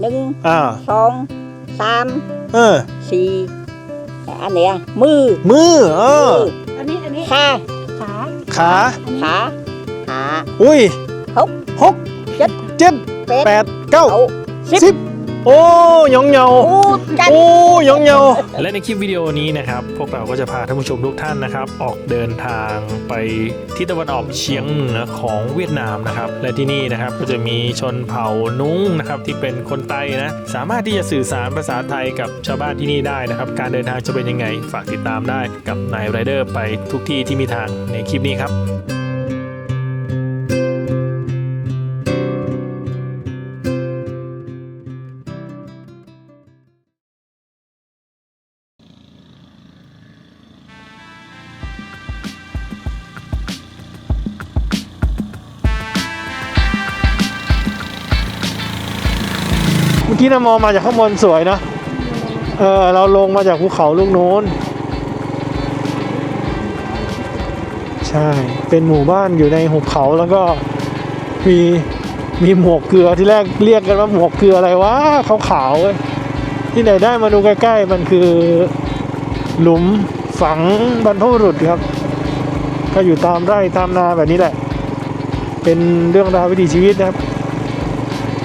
หนึ่งอ่าสองสามเออ สี่อันเนี้ยมือมือเอออันนี้อันนี้ขาขาขาขาขาอุ้ยหกหกเจ็ดเจ็ดแปดแปดเก้าเอาสิบสิบ โอ้ยองเหยาโอ้จันโอ้ยองเหยาและในคลิปวิดีโอนี้นะครับ พวกเราก็จะพาท่านผู้ชมทุกท่านนะครับ ออกเดินทางไปทิศตะวันออกเฉียงเหนือของเวียดนามนะครับ และที่นี่นะครับก็จะมีชนเผ่านุ้งนะครับที่เป็นคนไต้นะสามารถที่จะสื่อสารภาษาไทยกับชาวบ้านที่นี่ได้นะครับ การเดินทางจะเป็นยังไงฝากติดตามได้กับนายไรเดอร์ไปทุกที่ที่มีทางในคลิปนี้ครับ เมื่อกี้นะมองมาจากข้างบนสวยนะเออเราลงมาจากภูเขาลูกโน้น ใช่ เป็นหมู่บ้านอยู่ในหุบเขาแล้วก็มีมีหมวกเกลือที่แรกเรียกกันว่าหมวกเกลืออะไรวะขาวๆเว้ยที่ไหนได้มาดูใกล้ๆ มันคือหลุมฝังบรรพบุรุษครับ ก็อยู่ตามไร่ตามนาแบบนี้แหละ เป็นเรื่องราววิถีชีวิตนะครับ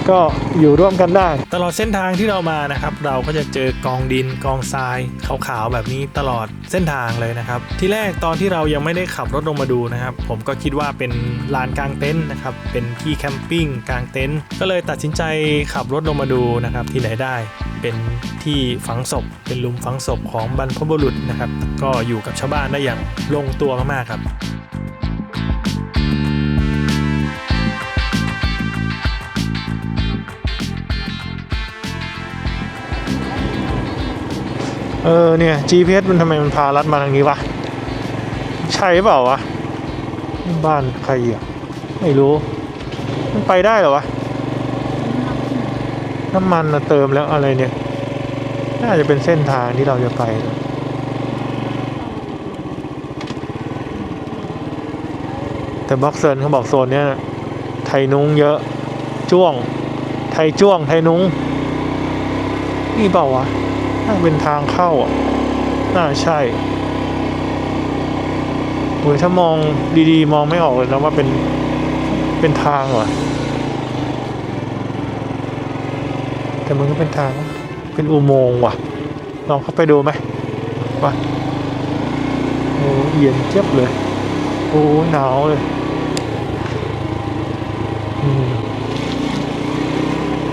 ก็อยู่ร่วมกันได้ ตลอดเส้นทางที่เรามานะครับ เราก็จะเจอกองดินกองทรายขาวๆแบบนี้ตลอดเส้นทางเลยนะครับ ที่แรกตอนที่เรายังไม่ได้ขับรถลงมาดูนะครับ ผมก็คิดว่าเป็นลานกลางเต็นท์นะครับเป็นที่แคมปิ้งกลางเต็นท์ก็เลยตัดสินใจขับรถลงมาดูนะครับ ที่ไหนได้เป็นที่ฝังศพ เป็นลุมฝังศพของบรรพบุรุษนะครับ ก็อยู่กับชาวบ้านได้อย่างลงตัวมากๆครับ เออเนี่ย GPS มันทำไมมันพาลัดมาทางนี้วะ ใช่เปล่าวะ บ้านใครอะไม่รู้ มันไปได้เหรอวะ น้ำมันเติมแล้วอะไรเนี่ย น่าจะเป็นเส้นทางที่เราจะไปนะแต่บ็อกเซนเขาบอกโซนเนี้ยไทยนุ้งเยอะ จ้วง ไทยจ้วง ไทยนุ้ง นี่เปล่าวะ น่าเป็นทางเข้าอะ น่าใช่โอ้ยถ้ามองดีๆ มองไม่ออกเลยนะว่าเป็น เป็นทางเหรอแต่มันก็เป็นทาง เป็นอุโมงค์ว่ะ ลองเข้าไปดูไหมว่ะโอ้เย็นเจี๊ยบเลย โอ้หนาวเลย อืม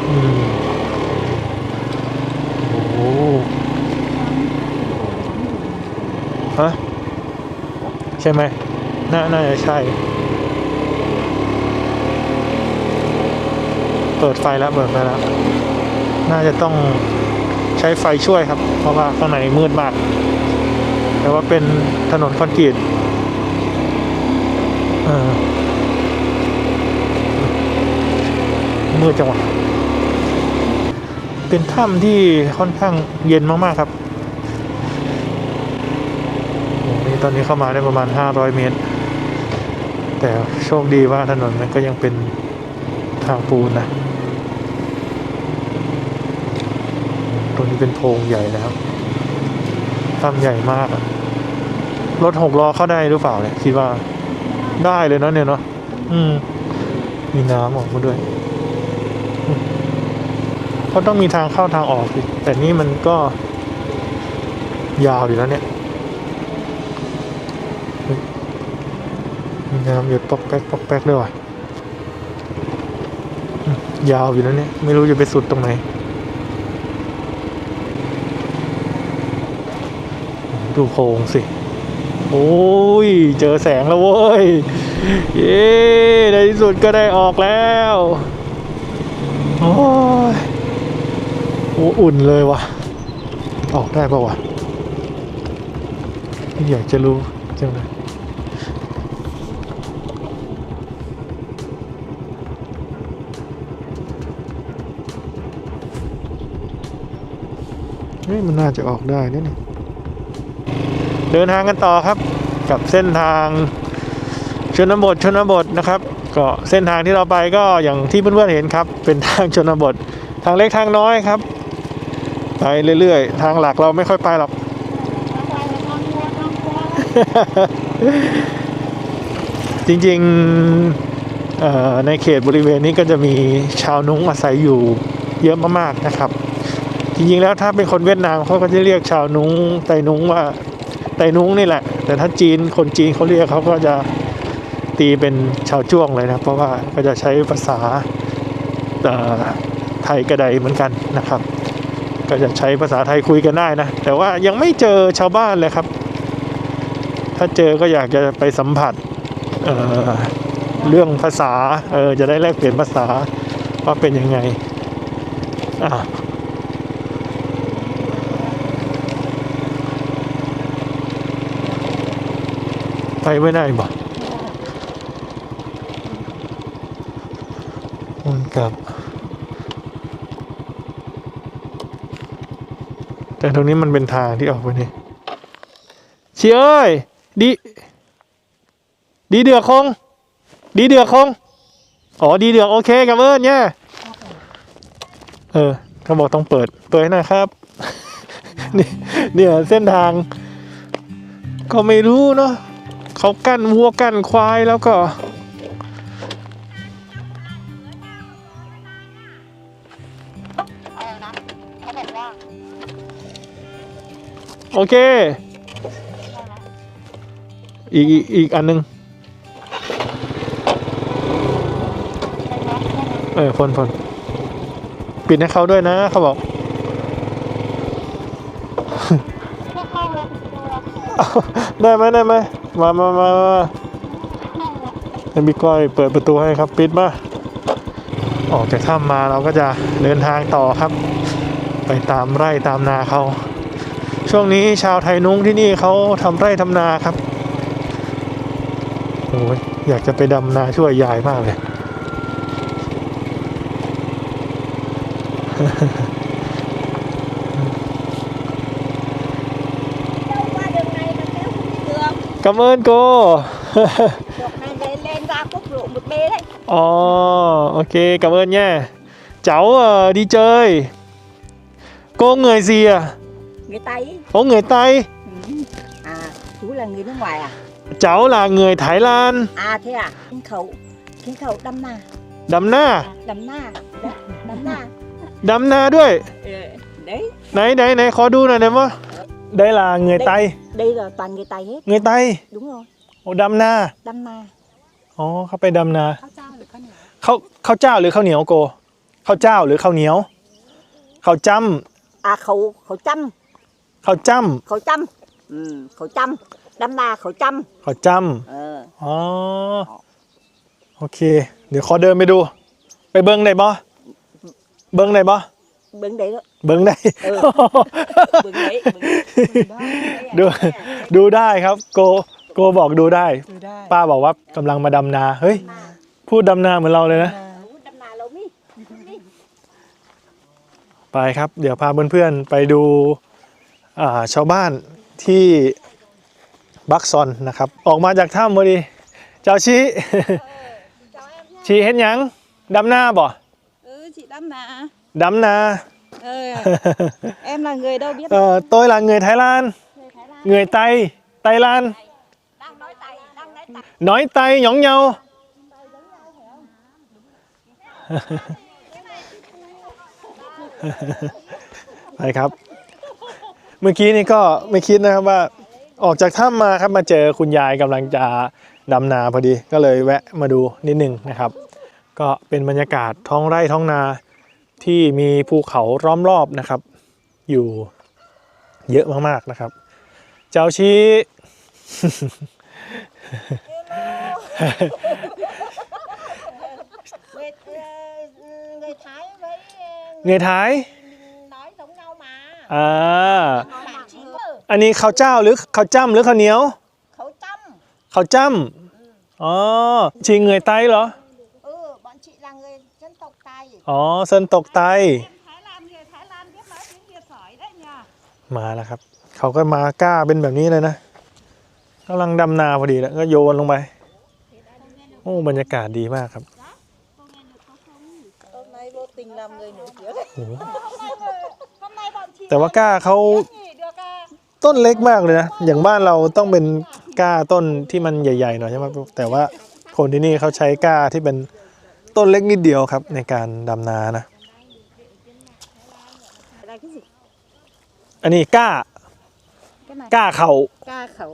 อืม โอ้ฮะใช่ไหมน่าน่าจะใช่ เปิดไฟแล้วเปิดไฟแล้ว น่าจะต้องใช้ไฟช่วยครับ เพราะว่าข้างในมืดมาก แต่ว่าเป็นถนนคอนกรีตมืดจังหวะเป็นถ้ำที่ค่อนข้างเย็นมากๆครับโอ้นี่ ตอนนี้เข้ามาได้ประมาณ 500 เมตร แต่โชคดีว่าถนนมันก็ยังเป็นทางปูนนะ ตรงนี้เป็นโพรงใหญ่นะครับถ้ำใหญ่มากอะรถหกล้อเข้าได้หรือเปล่าเนี่ยคิดว่าได้เลยเนาะเนี่ยเนาะอืม มีน้ำออกมาด้วยเขาต้องมีทางเข้าทางออกสิแต่นี่มันก็ยาวอยู่แล้วเนี่ยเฮ้ยมี น้ำหยดปอกแป๊กปอกแป๊กด้วยว่ะยาวอยู่แล้วเนี่ย ไม่รู้จะไปสุดตรงไหน ดูโพรงสิ โอ้ย เจอแสงแล้วเว้ย เย้ในที่สุดก็ได้ออกแล้ว โอ้ยโอ้อุ่นเลยว่ะ ออกได้ปะวะ อยากจะรู้จังเลย มันน่าจะออกได้นี่เดินทางกันต่อครับ กับเส้นทางชนบทชนบทนะครับ ก็เส้นทางที่เราไปก็อย่างที่เพื่อนๆเห็นครับ เป็นทางชนบทถางเล็กทางน้อยครับ ไปเรื่อยๆ ทางหลักเราไม่ค่อยไปหรอกจริงๆในเขตบริเวณนี้ก็จะมีชาวนุ้งอาศัยอยู่เยอะมากๆนะครับ จริงๆแล้วถ้าเป็นคนเวียดนามเขาก็จะเรียกชาวนุ้งไตนุ้งว่าไตนุ้งนี่แหละ แต่ถ้าจีนคนจีนเขาเรียกเขาก็จะตีเป็นชาวจ้วงเลยนะเพราะว่าก็จะใช้ภาษาไทยกระไดเหมือนกันนะครับ ก็จะใช้ภาษาไทยคุยกันได้นะ แต่ว่ายังไม่เจอชาวบ้านเลยครับ ถ้าเจอก็อยากจะไปสัมผัสเเรื่องภาษาเออจะได้แลกเปลี่ยนภาษาว่าเป็นยังไงอะ ไปไม่ได้บ่มันกลับ แต่ตรงนี้มันเป็นทางที่ออกไปนี่เชียเอ้ยดี ดีเดือกคง ดีเดือกคง อ๋อ ดีเดือกโอเคกับเอิญเนี่ยเออเขาบอกต้องเปิด เปิดให้นะครับ นี่เนี่ยเส้นทาง ก็ไม่รู้เนาะ เขากั้นวัวกั้นควายแล้วก็ โอเค อีกอีกอีกอันหนึง เออพนพนปิดให้เขาด้วยนะเขาบอกได้ไหมได้ไหม มามามามาให้พี่ก้อยเปิดประตูให้ครับปิดมา ออกจากถ้ำมาเราก็จะเดินทางต่อครับ ไปตามไร่ตามนาเขาช่วงนี้ชาวไทยนุ้งที่นี่เขาทำไร่ทำนาครับโอ้ยอยากจะไปดำนาช่วยยายมากเลย được กำเอิญโก đường này lên lên ra quốc lộ một b đấy อ๋อ ok cảm ơn nha cháu ờ, đi chơi cô người gì à người tây Ồ người Tây Ừ. à chú là người nước ngoài à cháu là người Thái Lan à thế à kinh khẩu kinh khẩu đâm na đắm na à, đâm na Đ- đâm na ดำนาด้วย Ừ, đấy ไหนไหนไ หนขอดูหน่อยได้ไหม đây là người Tây đây là toàn người tây hết người Tây đúng rồi โอ้ดำนา đâm na อ๋อเขาไปดำนาข้าวเจ้าหรือข้าวเหนียวข้าวข้าวเจ้าหรือข้าวเหนียวโกข้าวเจ้าหรือข้าวเหนียวข้าวจ้ à khẩu khẩu chăm ำข้าวจ้ khẩu chăm ừ, khẩu chăm đâm na khẩu chăm ำข้าวจ้ ờ ำอ๋อโอเค เดี๋ยวขอเดินไปดู ไปเบิ้งได้บ่เบิ้งได้บ่ bưng đấy đó เบิ้งได้ ừ. bưng đấy bưng, bưng đó. ดู ดูได้ครับ โกโกบอกดูได้ ดูได้ป้าบอกว่ากำลังมาดำนา เฮ้ยพูดดำนาเหมือนเราเลยนะ đâm na lâu mi ไปครับ เดี๋ยวพาเพื่อนๆไปดูอ่าชาวบ้านที่บักซอนนะครับ ออกมาจากถ้ำพอดี เจ้าชีชีเห็นหยังดำนาบ่ Ừ, chị Đâm nà. ดำนา Ừ, em là người đâu biết เอ่อตัวหลังเงยไทยลานเงยไตไตลาน đang nói tay đang nói tay น้อยไตหยองเยาไปครับเมื่อกี้นี่ก็ไม่คิดนะครับว่าออกจากถ้ำมาครับมาเจอคุณยายกำลังจะดำนาพอดีก็เลยแวะมาดูนิดนึงนะครับ ก็เป็นบรรยากาศท้องไร่ท้องนา ที่มีภูเขาล้อมรอบนะครับ อยู่เยอะมากๆนะครับ เจ้าชี้ người người thái với เงยท้าย nói giống nhau mà อ่า nói bạn chị อันนี้ข้าวเจ้าหรือข้าวจ้ำหรือข้าวเหนียว khẩu chăm ข้าวจ้ำอ๋อชีเงยไตเหรอ ừ bọn chị là người dân tộc tài อ๋อเซินตกไต Thái Lan, người Thái Lan biết nói tiếng Việt giỏi đấy nhỉ? มาแล้วครับ เขาก็มากล้าเป็นแบบนี้เลยนะกำลังดำนาพอดีแล้วก็โยนลงไป โอ้บรรยากาศดีมากครับ Hôm nay vô tình là người nổi tiếng โอ้โห hôm nay bọn chị แต่ว่าก้าเขา nghỉ được à ต้นเล็กมากเลยนะ อย่างบ้านเราต้องเป็นก้าต้นที่มันใหญ่ๆหน่อยใช่ไหมแต่ว่าคนที่นี่เขาใช้ก้าที่เป็น ต้นเล็กนิดเดียวครับในการดำนานะ đây cái gì อันนี้ก้า cái này ก้าเขา ca khẩu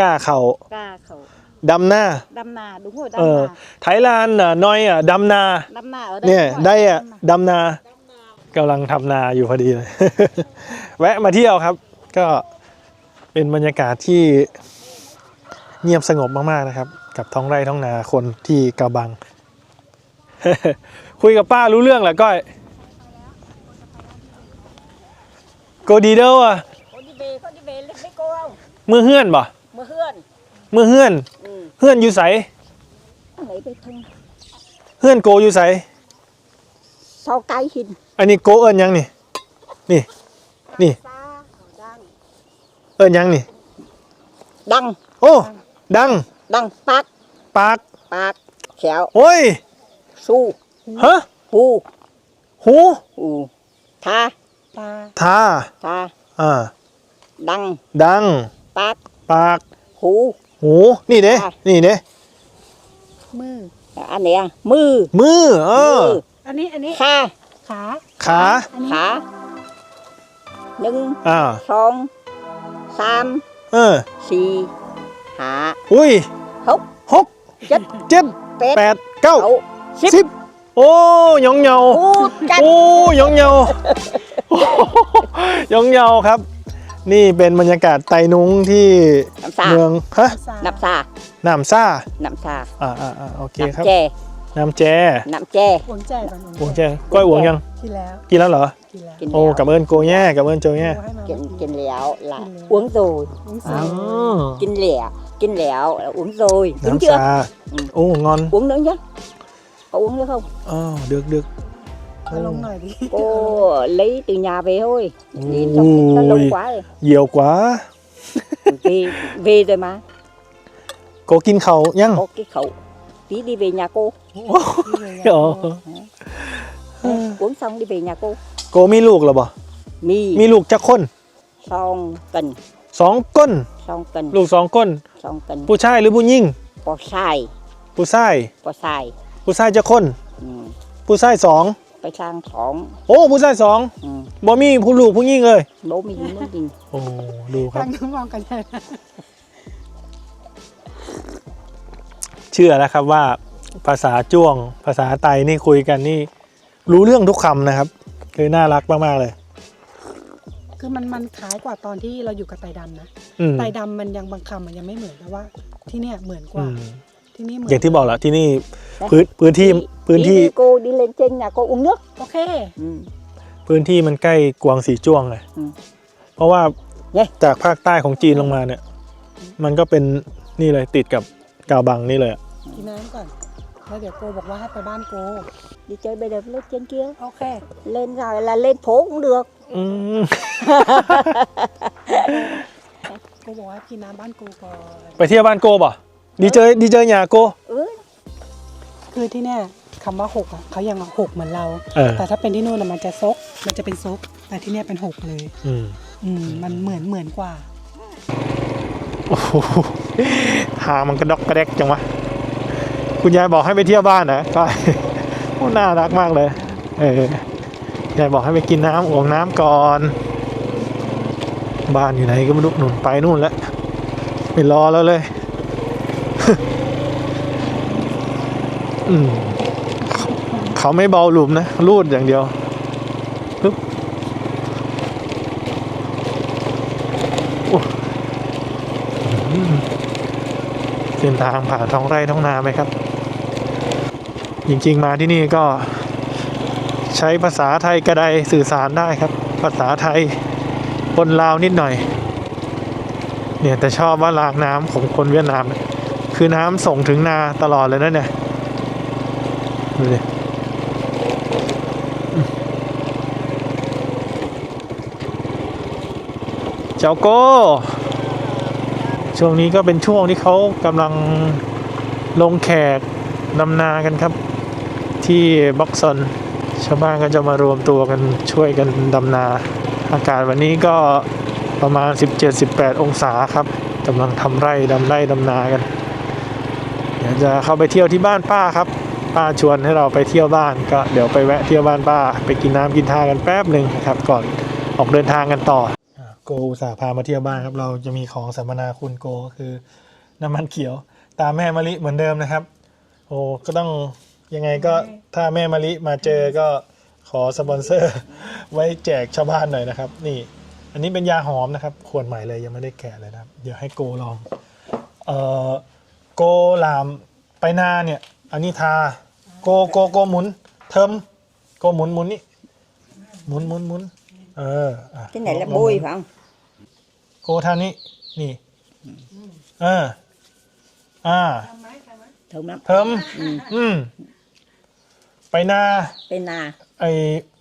ก้าเขา ca khẩu ดำนา đâm nà đúng rồi เอ đâm อ nà ไทยลานด์อะน้อยอะดำนา đâm nà ở đây เนี่ย đúng rồi, ได้อะ đâm nà. ดำนากำลังทำนาอยู่พอดีเลย แวะมาเที่ยวครับ ก็เป็นบรรยากาศที่เงียบสงบมากๆนะครับ กับท้องไร่ท้องนาคนที่กระบัง คุยกับป้ารู้เรื่องแหละก้อยโกดีเด้ออะ Có đi về có đi về lịch với cô không มือเฮือนบ่ mưa hươn มือเฮือน ừ. เฮือนอยู่ใส lấy về thân เฮือนโกอยู่ใส sau cái hình อันนี้โกเอิญยังนี่ นี่ Nì. xa đang เอิญยังนี่ đăng โอ้ ดัง đăng bác ปาก bác khéo โอ้ย su ฮะ hu หู u tha ทา tha อ่า đăng ดัง bác ปาก hu หู นี่เด้ค่ะนี่เด้ mư anh nè mư มือ เออ mư อันนี้ อันนี้ kha ขา ขา khá nhưng อ่า son sam เออ xì hạ อุ้ย húc หก chất เจ็ด pet แปดเก้า đậu สิบโอ้ยองเหยา u chanh โอ้ยองเหยายองเหยาครับ นี่เป็นบรรยากาศไตนุ้งที่ nằm xa เมืองฮะ nằm xa น้ำซ่า nằm xa อ่าอ่าอ่าโอเค nằm ครับ chè น้ำแจ nằm chè หวงใจก่อนหวงหวงแจก้อยหวงยังกินแล้วกินแล้วเหรอ กินแล้ว kinh โอ้ lẹo กับเอิญโกแย่กับเอิญโจแย่ให้มา kinh kinh lẹo là Kinh lẹo. uống rồi หวงใส่อ๋อ kinh lẹo kinh lẹo là uống rồi đúng น้ำ chưa ชาอืมโอ้งอน uống nữa nhá có uống nữa không อ๋อดึกดึกเอาลงหน่อยดิ cô lấy từ nhà về thôi nhìn Ui. trong nó lâu quá rồi เหี่ยวกว่า về về rồi mà โกกินเขาวยัง có cái khẩu tí đi về nhà cô อ๋อ uống xong đi về nhà cô โกมีลูกเหรอบ่ mì มีลูกจักคน xong cần สองก้น xong cần ลูกสองก้น xong cần ผู้ชายหรือผู้หญิง có xài ผู้ชาย có xài ผู้ชายจักคน ừ. ผู้ชายสอง phải sang thỏng โอ้ผู้ชายสอง ừ. บ่มีผู้ลูกผู้หญิงเลย bố mình muốn gì โอ้ดูครัฟับงน้ำมองกันเลยนะเชื่อแล้วครับว่าภาษาจ้วง ภาษาไตนี่คุยกันนี่ รู้เรื่องทุกคำนะครับ คือน่ารักมากๆเลยคือมันมันคล้ายกว่าตอนที่เราอยู่กับไตดำนะ อืมไตดำมันยังบางคำมันยังไม่เหมือนแต่ว่า ที่เนี่ยเหมือนกอืว่า ม ที่นี่เหมือนอย่างที่บอกแหล้วที่นี่พื้นพื้นที่ Tí- พื้น tí ที่ đi cô đi lên trên nhà cô uống nước โอเค ừ. พื้นที่มันใกล้กวางสีจ้วงเลยอืมเพราะว่าเนี่ยจากภาคใต้ของจีนลงมาเนี่ย มันก็เป็นนี่เลยติดกับกาวบังนี่เลยอะกินน้ำก่อนแล้วเดี๋ยวโกบอกว่าให้ไปบ้านโก đi chơi bây giờ lên trên kia โอเค lên rồi là lên phố cũng được อืมโกบอกว่ากินน้ำบ้านโกก่อนไปเที่ยวบ้านโกป่ะ ดีเจอดีเจอหยาโก ừ. คือที่เนี่ยคำว่าหกอะเขายังหกเหมือนเรา เออ แต่ถ้าเป็นที่นู่นน่ะมันจะซก มันจะเป็นซก แต่ที่เนี่ยเป็นหกเลย อืมอืมมันเหมือนเหมือนกว่า โอ้โหหางมันกระดอกกระแดกจังวะ คุณยายบอกให้ไปเที่ยวบ้านนะก็โอ้น่ารักมากเลย เออยายบอกให้ไปกินน้ำอ่วงน้ำก่อน บ้านอยู่ไหนก็ไม่รู้หนุนไปนู่นแล้วไม่รอแล้วเลยอืม เขาไม่เบาหลุมนะ รูดอย่างเดียวปึ๊บโอ้อืมเส้นทางผ่านท้องไร่ท้องนาไหมครับ จริงๆมาที่นี่ก็ใช้ภาษาไทยกระไดสื่อสารได้ครับ ภาษาไทยปนลาวนิดหน่อย เนี่ยแต่ชอบว่ารางน้ำของคนเวียดนามนี่ย คือน้ำส่งถึงนาตลอดเลยนะเนี่ย ดูดิเจ้าโก้ ช่วงนี้ก็เป็นช่วงที่เขากำลังลงแขกดำนากันครับ ที่บ็อกซอนชาวบ้านก็จะมารวมตัวกันช่วยกันดำนา อากาศวันนี้ก็ประมาณ 17-18 องศาครับกำลังทำไร่ดำไร่ดำนากัน จะเข้าไปเที่ยวที่บ้านป้าครับ ป้าชวนให้เราไปเที่ยวบ้านก็เดี๋ยวไปแวะเที่ยวบ้านป้า ไปกินน้ำกินท่ากันแป๊บหนึ่งครับ ก่อนออกเดินทางกันต่อโกอุตส่าห์พามาเที่ยวบ้านครับ เราจะมีของสัมมนาคุณโกก็คือน้ำมันเขียวตามแม่มะลิเหมือนเดิมนะครับ โอ้ก็ต้องยังไงก็ถ้าแม่มะลิมาเจอก็ขอสปอนเซอร์ ไว้แจกชาวบ้านหน่อยนะครับ นี่ อันนี้เป็นยาหอมนะครับขวดใหม่เลยยังไม่ได้แกะเลยนะครับ เดี๋ยวให้โกลอง เอ่อ โกลามไปหน้าเนี่ย อันนี้ทา โกโกโกหมุน เทิมโกหมุนหมุนนี่หมุนหมุนหมุนเอออะ cái này là l องหมุ bôi น phải không โกทางนี้ นี่ เออ อ่า thơm lắm เทิมอืม ไปหน้า bên à ไอ้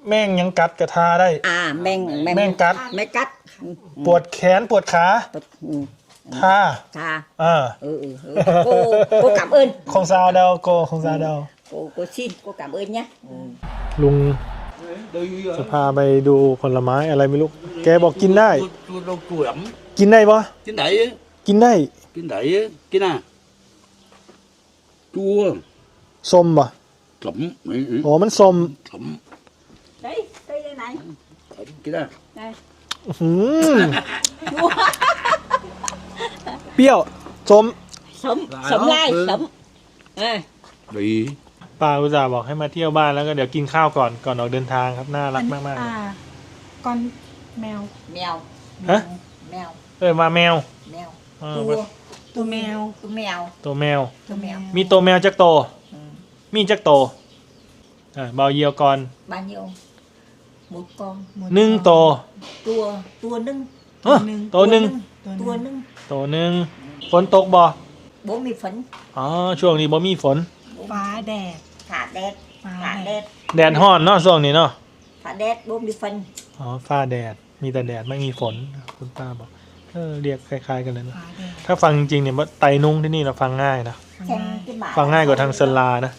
แม่งยังกัดกระทาได้ à men men Men cắt. men cắt ปวดแขนปวดขา ừ. ทา tha อ่า ừ, ừ, ừ. cô cô cảm ơn คงซาวเดาโกคงซาวเดา cô cô xin cô cảm ơn nhé ลุงจะพาไปดูผลไม้อะไรไม่รู้แกบอกกินได้ chua rau củ ấm กินได้ปะ cái đấy á, กินได้ cái đấy á, cái nào chua ส้มปะ thấm ấy, ấy, อ๋อมันส้ม thấm đây đây đây này thấm cái nào đây อื้อหือ เปรี้ยวส้ม sống Lại sống đó, lai ừ. sống à, đi ป้าอุตส่าห์บอกให้มาเที่ยวบ้านแล้วก็เดี๋ยวกินข้าวก่อนก่อนออกเดินทางครับน่ารักมากๆเลยอ่าก้อนแมว mèo ฮะ mèo เออมาแมว mèo อ่า tua ตัวแมว tua mèo ตัวแมว tua mèo มีตัวแมวจักโตว ừ. มีจักโตวอ่าเบาเยียวก่อน bao nhiêu một con หนึ่งโตว tua tua nưng เอ้อตัวหนึ่ง tua nưng ตัวหนึ่งฝนตกบ่ bốn mươi phấn อ๋อช่วงนี้บ่มีฝน ฟ้าแดด thả đét ฟ้า thả แดด đét แดดฮ้อนเนาะช่วงนี้เนาะ thả đét bốn mươi phân อ๋อฟ้าแดดมีแต่แดดไม่มีฝนคุณป้าบอกเออเรียกคล้ายๆกันเลยนะฟ้าแดดถ้าฟังจริงๆเนี่ยว่าไตนุ่งที่นี่เราฟังง่ายนะ xem cái mã ฟังง่ายกว่าทางเซนลานะ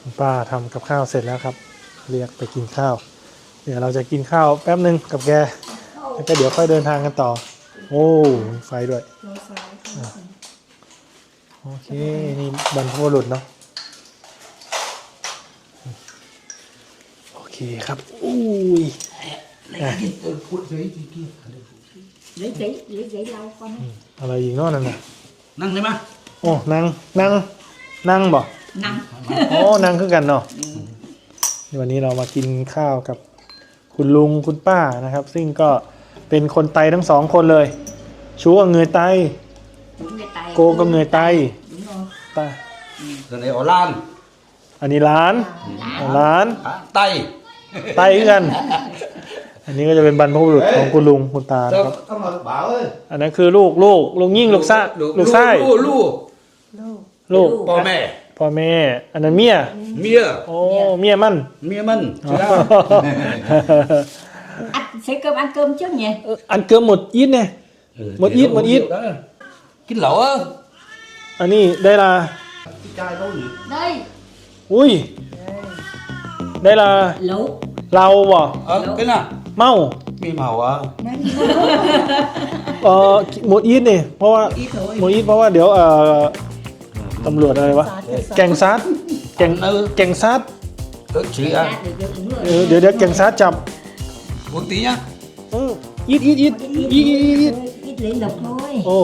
คุณป้าทำกับข้าวเสร็จแล้วครับ เรียกไปกินข้าว เดี๋ยวเราจะกินข้าวแป๊บหนึ่งกับแก แล้วก็เดี๋ยวค่อยเดินทางกันต่อ โอ้มีไฟด้วยอะโอเค นี่บรรพบุรุษเนาะโอเคครับ อุ้ย lấy giấy lấy giấy lau con อะไรอีกเนอกนั่นน่ะ năng đấy mà โอ้นั่งนั่งนั่งบ่ năm โอ้นั่งคือกันเนาะวันนี้เรามากินข้าวกับคุณลุงคุณป้านะครับ ซึ่งก็ เป็นคนไตทั้งสองคนเลย ชูก็เงยไต đúng người tay โกก็เงยไต đúng rồi ตา giờ này ở lan อันนี้ร้านร้าน à, tay ไตคือกัน อันนี้ก็จะเป็นบรรพบุรุษของคุณลุงคุณตานะครับ Sao- sao mà bảo ơi อันนั้นคือลูกลูกลุงยิ่งลูกซ่าลูกไส้ lu lu ลูก bò mẹ พ่อแม่ อันนั้นเมีย mía โอ้เมียมัน mía mân chứ nào ăn sẽ cơm ăn cơm trước nhỉ อันเกือบหมดอีทเนี่ย Ừ, Một thì ít, nó một uống ít. rượu đó. cái lẩu á อันนี้ได้ละ cái chai đâu nhỉ đây อุ้ย ได้ละ lẩu เราบ่ ờ cái nào เมา mì màu à เอ่อหมดอีทนี่เพราะว่า ít thôi หมดอีทเพราะว่าเดี๋ยวเอ่อตำรวจอะไรวะ แกงซัดแกง ừ แกงซัด ớt chỉ ra à được được đúng เอ rồi อเดี๋ยวเดี๋ยวแกงซัดจับ uống tí nhá เอออีทอีทอีทอีทอีทอีท ít lấy lộc thôi โอ้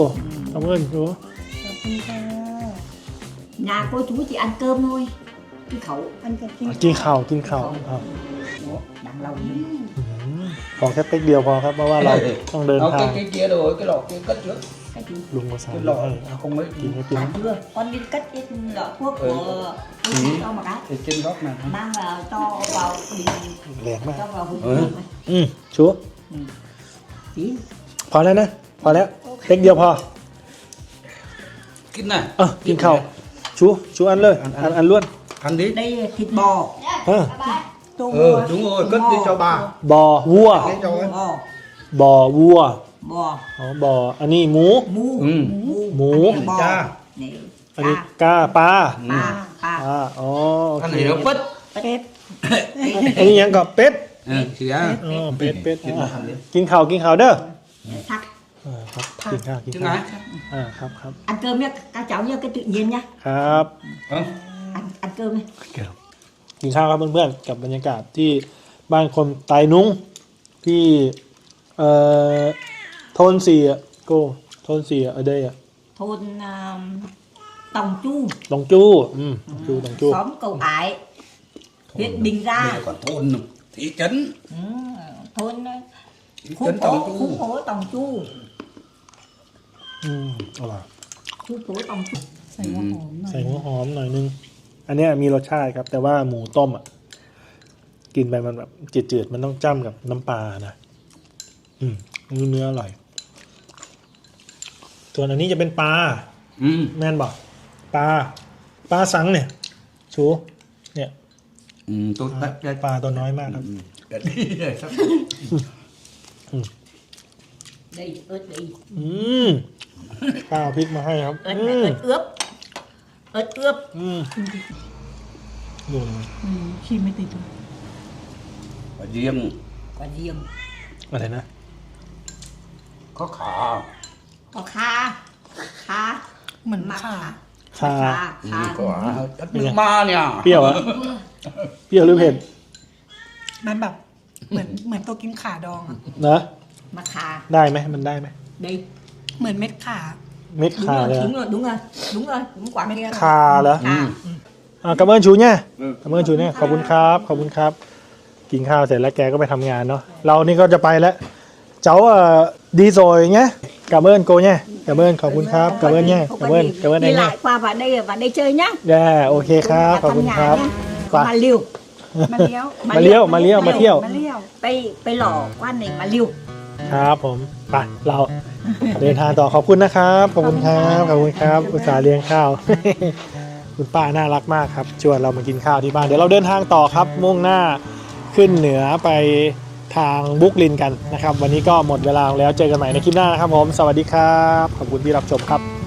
ขอบคุณดู nhà cô chú chỉ ăn cơm thôi cái khẩu ăn cơm กินข้าวกินข้าวอ้าว đằng lòng อืมขอแค่เป๊กเดียวพอครับเพราะว่าเราต้องเดิน Ờ, ทาง cái cái kia rồi cái lọ kia cất trước cái gì ลุงมาสั่ง cái ให้ lọ không mấy กินให้กิน Dạ chưa, con đi cất cái lọ thuốc Ừ. của Ừ. cho một cái thì trên góc này mang vào cho vào bình แรงมาก cho vào hộp Ừ. nước này. อืมชัวร์ tí พอแล้วนะพอแล้วเป๊กเดียวพอ cái này อะกินข้าวชูชูอันเลยอันอันล้วน ăn đi đây là thịt bò เออ tô ừ đúng rồi cất đi cho bà บอวัว Thế cho em บบอวัวบออ๋อบออันนี้หมู หมูอืม หมู อันนี้บอจ้า นี่อันนี้กาปลาปลาปลาอ่าอ๋อโอ ăn เค này nó vất เป็ดอันนี้ยังกับเป็ด Ừ, thì á อ๋อเป็ดเป็ดอะกินข้าวกินข้าวเด้อ Thật. อ่าครับกินข้าวกิน chứ ข้าว ngái อ่าครับครับ Ăn cơm nha, các cháu nha, cái tự nhiên nha. ครับ không Ăn, ăn cơm đi. กินข้าวครับเพื่อนๆกับบรรยากาศที่บ้านคนไตนุ้งที่เอ่อ โทนสี่อะโก้โทนสี่อะเอเดย์อะ Thôn à, Tòng Chu, ตองจู้อืมตองจู้ตองจู้ xóm Cầu Ải, huyện Bình bây Gia. giờ còn thôn nữa. thị trấn Ừ, thôn à, thị khu trấn phố, tòng khu chu phố Tòng Chu, อืมอร่อย khu phố Tòng Chu. ใส่หัวหอมหน่อยใส่หัวหอมหน่อยนึง อันเนี้ยมีรสชาติครับ แต่ว่าหมูต้มอะ กินไปมันแบบจืดๆ มันต้องจ้ำกับน้ำปลานะ อืมเนื้ออร่อย ส่วนอันนี้จะเป็นปลา ừ. แม่นบอกปลาปลาสังเนี่ย ชูเนี่ย Ừ, tôi đất đất ปลาตัวน้อยมากครับ Ừ, đất đi rồi sắp Đây, ớt đây. อืมข้าวพริกมาให้ครับ Ớt อื này, ม ớt ướp. Ớt ướp. อืมดูเลยอืมขี้ไม่ติดเลย và riêng Quả riêng. อะไรนะ có khả Có kha. Kha. เหมือน Mặc ข่า kha. คา Kha. ừ, Kha. có đất nước ma nè เปรี้ยวอะเปรี้ยวหรือเผ็ด มันแบบ เหมือนเหมือนตัวกินข่าดองอะนะ Mặc kha. ได้ไหมมันได้ไหม Đây. เหมือนเม็ดข่าเม็ด Đúng คา rồi, เลยอะ đúng rồi, đúng rồi. Đúng rồi, đúng quả kia. คาเหรอ Kha. อ่ากระเบื้องชูเนี่ย ừ. กระเบื้องชูเนี่ยขอบคุณครับ ขอบคุณครับ กินข้าวเสร็จแล้วแกก็ไปทำงานเนาะ เรานี่ก็จะไปแล้ว เจ้าเอ่อ ดีโซยเงี้ยกระเบื้องโกเนี่ยกระเบื้องขอบคุณครับกระเบื้องเนี่ย Không กระ có เบื้อง gì. กระเบื้อง Đi เองเนี่ย lại qua vào đây vào đây chơi nhá. แย่โอเคครับขอบคุณครับไปมาเลี้ยวมาเลี้ยวมาเลี้ยวมาเลี้ยวมาเที่ยวมาเลี้ยวไปไปหล่อว่านหนึ่งมาเลี้ยวครับผมไปเราเดินทางต่อขอบคุณนะครับขอบคุณครับขอบคุณครับ อุตส่าห์เลี้ยงข้าวคุณป้าน่ารักมากครับชวนเรามากินข้าวที่บ้านเดี๋ยวเราเดินทางต่อครับมุ่งหน้าขึ้นเหนือไป ทางบุกลินกันนะครับ วันนี้ก็หมดเวลาแล้วเจอกันใหม่ในคลิปหน้านะครับผม สวัสดีครับ ขอบคุณที่รับชมครับ